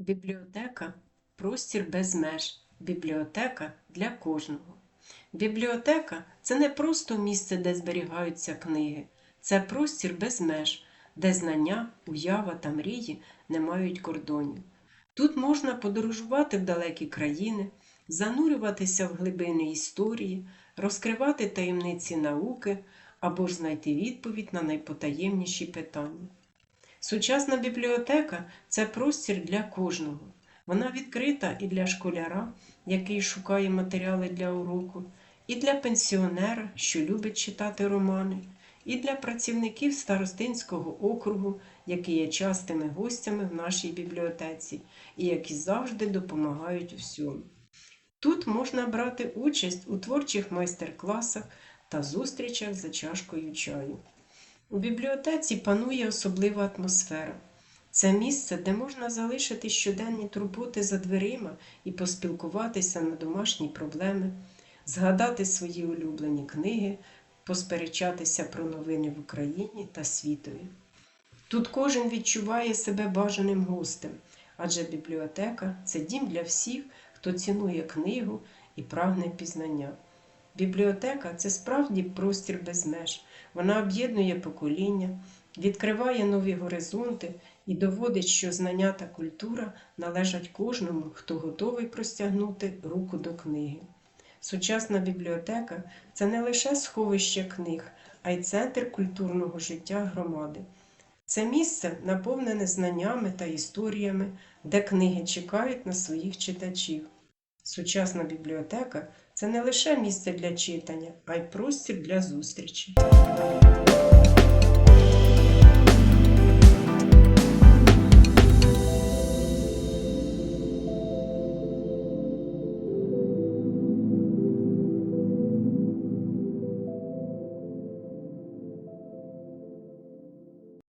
Бібліотека простір без меж. Бібліотека для кожного. Бібліотека це не просто місце, де зберігаються книги, це простір без меж, де знання, уява та мрії не мають кордонів. Тут можна подорожувати в далекі країни, занурюватися в глибини історії, розкривати таємниці науки або ж знайти відповідь на найпотаємніші питання. Сучасна бібліотека це простір для кожного. Вона відкрита і для школяра, який шукає матеріали для уроку, і для пенсіонера, що любить читати романи, і для працівників старостинського округу, які є частими гостями в нашій бібліотеці і які завжди допомагають у всьому. Тут можна брати участь у творчих майстер-класах та зустрічах за чашкою чаю. У бібліотеці панує особлива атмосфера. Це місце, де можна залишити щоденні турботи за дверима і поспілкуватися на домашні проблеми, згадати свої улюблені книги, посперечатися про новини в Україні та світові. Тут кожен відчуває себе бажаним гостем, адже бібліотека це дім для всіх, хто цінує книгу і прагне пізнання. Бібліотека це справді простір без меж. Вона об'єднує покоління, відкриває нові горизонти і доводить, що знання та культура належать кожному, хто готовий простягнути руку до книги. Сучасна бібліотека це не лише сховище книг, а й центр культурного життя громади. Це місце наповнене знаннями та історіями, де книги чекають на своїх читачів. Сучасна бібліотека це не лише місце для читання, а й простір для зустрічі.